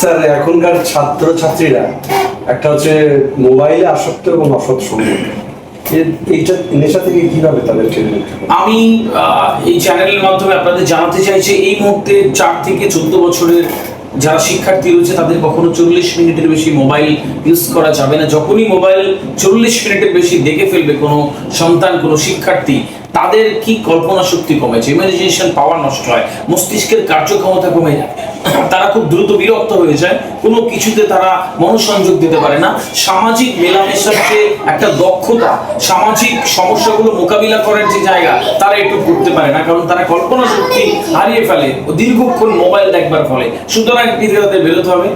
Sir, এখনকার ছাত্র ছাত্রীরা একটা হচ্ছে মোবাইলে আসক্ত এবং অসৎ তাদেরকে আমি এই চ্যানেলের মাধ্যমে আপনাদের জানাতে চাইছি, এই মুহূর্তে চার থেকে চোদ্দ বছরের যারা শিক্ষার্থী রয়েছে, তাদের কখনো চল্লিশ মিনিটের বেশি মোবাইল ইউজ করা যাবে না। যখনই মোবাইল চল্লিশ মিনিটের বেশি দেখে ফেলবে কোনো সন্তান, কোনো শিক্ষার্থী, তাদের কি কল্পনা শক্তি কমেছে? ইমাজিনেশন পাওয়ার নষ্ট হয়, মস্তিষ্কের কার্যক্ষমতা কমে যায়। তারা খুব দ্রুত বিরক্ত হয়ে যায়। কোনো কিছুতে তারা মনোসংযোগ দিতে পারে না। সামাজিক মেলামেশার যে একটা দক্ষতা, সামাজিক সমস্যাগুলো মোকাবিলা করার যে জায়গা, তারা একটু করতে পারে না। কারণ তারা কল্পনা শক্তি হারিয়ে ফেলে। ও দীর্ঘক্ষণ মোবাইল দেখবার ফলে। সুতরাং তাদের বেরোতে হবে।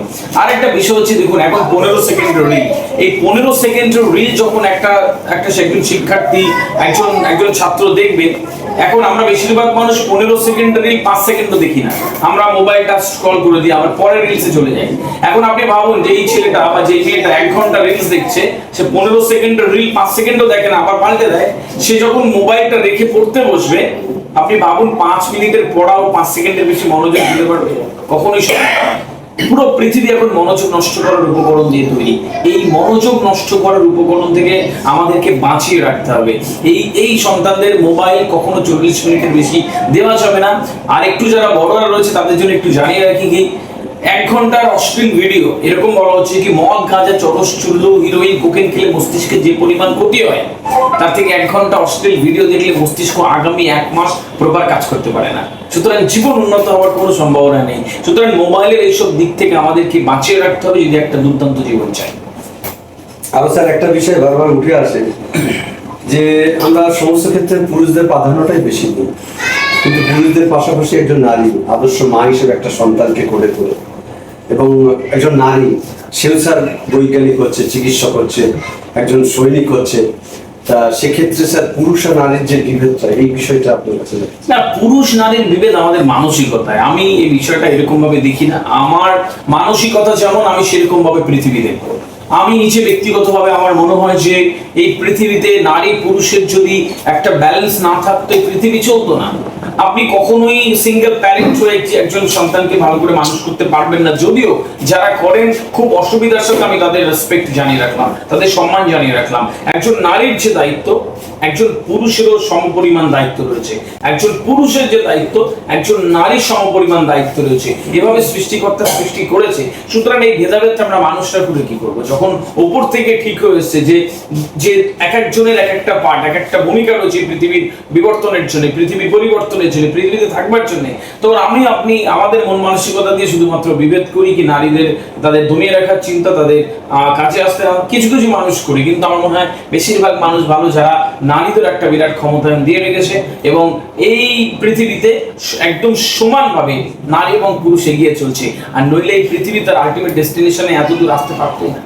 আরেকটা বিষয় হচ্ছে, দেখুন, এখন পনেরো সেকেন্ডের রিল এই পনেরো সেকেন্ডের রিল যখন একটা একটা একজন শিক্ষার্থী একজন একজন ছাত্র দেখবে, এখন আমরা বেশিরভাগ মানুষ পনেরো সেকেন্ডের রিল পাঁচ সেকেন্ডও দেখি না। আমরা মোবাইলটা স্ক্রল করে দিই আবার পরের রিলসে চলে যাই। এখন আপনি ভাবুন যে এই ছেলেটা বা যে মেয়েটা এক ঘণ্টা রিলস দেখছে, সে পনেরো সেকেন্ডের রিল পাঁচ সেকেন্ডও দেখে না, আবার পাল্টে দেয়। সে যখন মোবাইলটা রেখে পড়তে বসবে, আপনি ভাবুন পাঁচ মিনিটের পড়াও পাঁচ সেকেন্ডের বেশি মনোযোগ দিতে পারবে। কখনোই সম্ভব। পুরো পৃথিবী এখন মনোযোগ নষ্ট করার উপকরণ দিয়ে তৈরি। এই মনোযোগ নষ্ট করার উপকরণ থেকে আমাদেরকে বাঁচিয়ে রাখতে হবে। এই এই সন্তানদের মোবাইল কখনো চল্লিশ মিনিটের বেশি দেওয়া যাবে না। আর একটু যারা বড়রা রয়েছে, তাদের জন্য একটু জানিয়ে রাখি কি এক ঘণ্টার অশ্লীল ভিডিও। এরকম বলা হচ্ছে কি, মদ গাঁজা চরস চুল্লু হিরোইন কোকেন খেলে মস্তিষ্কে যে পরিমাণ ক্ষতি হয়, তার থেকে এক ঘণ্টা অশ্লীল ভিডিও দেখলে মস্তিষ্ক আগামী এক মাস প্রপার কাজ করতে পারে না। সুতরাং জীবন উন্নত হওয়ার কোনো সম্ভাবনা নেই। সুতরাং মোবাইলের এইসব দিক থেকে আমাদেরকে বাঁচিয়ে রাখতে হবে যদি একটা দুর্দান্ত জীবন চাই। আরও স্যার, একটা বিষয় বারবার উঠে আসে, যে আমরা সমস্ত ক্ষেত্রে পুরুষদের প্রাধান্যটাই বেশি দিই। কিন্তু পুরুষদের পাশাপাশি একজন নারী, আদর্শ মা হিসেবে একটা সন্তানকে করে তোলে। এবং একজন নারী সেও বৈজ্ঞানিক হচ্ছে, চিকিৎসক হচ্ছে, একজন সৈনিক হচ্ছে, তা সেক্ষেত্রে স্যার পুরুষ আর নারীর যে বিভেদটা, এই বিষয়টা আপনার কাছে না পুরুষ নারীর বিভেদ আমাদের মানসিকতায়। আমি এই বিষয়টা এরকম ভাবে দেখি না। আমার মানসিকতা যেমন, আমি সেরকম ভাবে পৃথিবী দেখব। আমি নিজে ব্যক্তিগতভাবে আমার মনে হয় যে এই পৃথিবীতে নারী পুরুষের যদি একটা ব্যালেন্স না থাকতো, এই পৃথিবী চলতো না। আপনি কখনোই সিঙ্গেল প্যারেন্ট হয়ে একজন সন্তানকে ভালো করে মানুষ করতে পারবেন না। যদিও যারা করেন, খুব অসুবিধার সাথে আমি তাদের রেসপেক্ট জানিয়ে রাখলাম, তাদের সম্মান জানিয়ে রাখলাম। একজন নারীর যে দায়িত্ব, একজন পুরুষেরও সমপরিমাণ দায়িত্ব রয়েছে। একজন পুরুষের যে দায়িত্ব, একজন নারীর সমপরিমাণ দায়িত্ব রয়েছে। এভাবে সৃষ্টিকর্তা সৃষ্টি করেছে। সুতরাং এই ভেদাভেদটা আমরা মানুষরা করে কি করব? যখন ওপর থেকে ঠিক হয়ে যে যে এক একজনের এক একটা পার্ট এক একটা ভূমিকা রয়েছে পৃথিবীর বিবর্তনের জন্য পৃথিবীর পরিবর্তনের জন্য, পৃথিবীতে থাকবার জন্য। তখন আমি, আপনি আমাদের মন মানসিকতা দিয়ে শুধুমাত্র বিভেদ করি কি নারীদের, তাদের দমিয়ে রাখার চিন্তা, তাদের কাছে আসতে কিছু কিছু মানুষ করি। কিন্তু আমার মনে হয় বেশিরভাগ মানুষ ভালো যারা নারীদের একটা বিরাট ক্ষমতায়ন দিয়ে রেখেছে এবং এই পৃথিবীতে একদম সমানভাবে নারী এবং পুরুষ এগিয়ে চলছে। আর নইলে এই পৃথিবী তার আলটিমেট ডেস্টিনেশনে এত দূর আসতে পারতো না।